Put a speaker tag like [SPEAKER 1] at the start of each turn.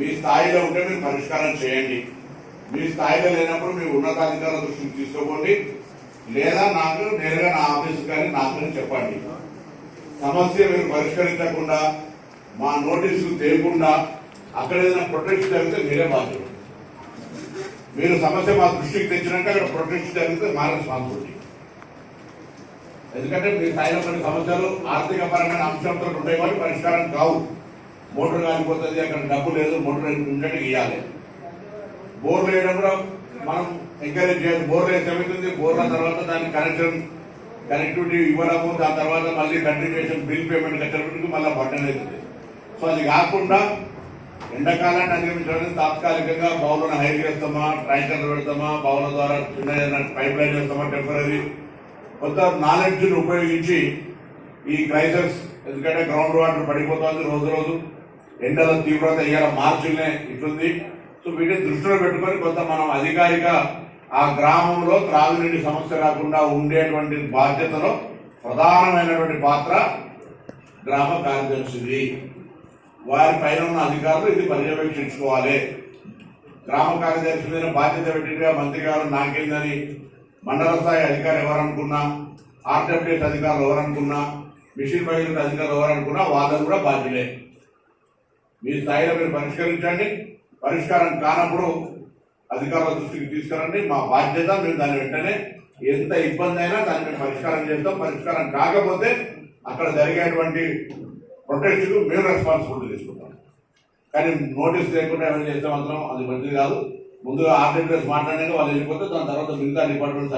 [SPEAKER 1] మీ స్థాయిలో ఉంటే మీరు పరిష్కారం చేయండి. మీ స్థాయిలో లేనప్పుడు మీ ఉన్నతాధికారుల దృష్టికి తీసుకోకండి లేదా నాకు నేరుగా నా ఆఫీస్ కానీ నాకు చెప్పండి. సమస్య మీరు పరిష్కరించకుండా మా నోటీసులు తేయకుండా అక్కడ ఏదైనా ప్రొటెక్షన్ జరిగితే మీరే బాధ్యులు. మీరు సమస్య మా దృష్టికి తెచ్చినాక అక్కడ ప్రొటెక్షన్ జరిగితే మా రెస్పాన్సిబిలిటీ ఎందుకంటే మీ స్థాయిలో కొన్ని సమస్యలు ఆర్థిక పరమైన అంశంతో ఉంటాయి కాబట్టి పరిష్కారం కావు. మోటార్ కాలిపోతుంది అక్కడ డబ్బు లేదు మోటార్ ఉండేట్టు ఇవ్వాలి బోర్లు వేయడం కూడా మనం ఎంకరేజ్ చేయాలి. బోర్లు వేస్తే బోర్ల తర్వాత దాని కనెక్షన్ కనెక్టివిటీ ఇవ్వడము దాని తర్వాత మళ్ళీ కంటిన్యూషన్ బిల్ పేమెంట్ కట్టేటప్పటికి మళ్ళీ బట్టన్ అవుతుంది సో అది కాకుండా ఎండాకాలాన్ని అందించడానికి తాత్కాలికంగా బావులను హైర్ చేస్తామా ట్యాంకర్లు పెడతామా బావుల ద్వారా చిన్న పైప్ లైన్ చేస్తామా టెంపరీ కొంత నాలెడ్జ్ని ఉపయోగించి ఈ క్రైసిస్ ఎందుకంటే గ్రౌండ్ వాటర్ పడిపోతుంది రోజు రోజు. ఎండల తీవ్రత ఇవాళ మార్చినే ఇట్లుంది. సో వీటిని దృష్టిలో పెట్టుకొని కొంత మనం అధికారిక ఆ గ్రామంలో త్రాగునీటి సమస్య రాకుండా ఉండేటువంటి బాధ్యతలో ప్రధానమైనటువంటి పాత్ర గ్రామ కార్యదర్శిది. వారి పైన ఉన్న అధికారులు ఇది పర్యవేక్షించుకోవాలి. గ్రామ కార్యదర్శి మీద బాధ్యత పెట్టిగా మంత్రి గారు నాకేందని మండల స్థాయి అధికారి ఎవరనుకున్నా ఆర్డబ్ల్యూఎస్ అధికారులు ఎవరనుకున్నా మిషన్ బయట అధికారులు ఎవరనుకున్నా వాళ్ళకు కూడా బాధ్యులే. మీ స్థాయిలో మీరు పరిష్కరించండి. పరిష్కారం కానప్పుడు అధికారుల దృష్టికి తీసుకురండి. మా బాధ్యత మేము దాన్ని వెంటనే ఎంత ఇబ్బంది అయినా దాన్ని మేము పరిష్కారం చేస్తాం. పరిష్కారం కాకపోతే అక్కడ జరిగేటువంటి ప్రొటెస్ట్కు మేము రెస్పాన్సిబిలిటీ తీసుకుంటాం. కానీ నోటీస్ లేకుండా ఏమైనా చేస్తే మాత్రం అది మంచిది కాదు. ముందుగా ఆర్డబ్ల్యూఎస్ మాట్లాడినాక వాళ్ళు వెళ్ళిపోతే దాని తర్వాత మిగతా డిపార్ట్మెంట్స్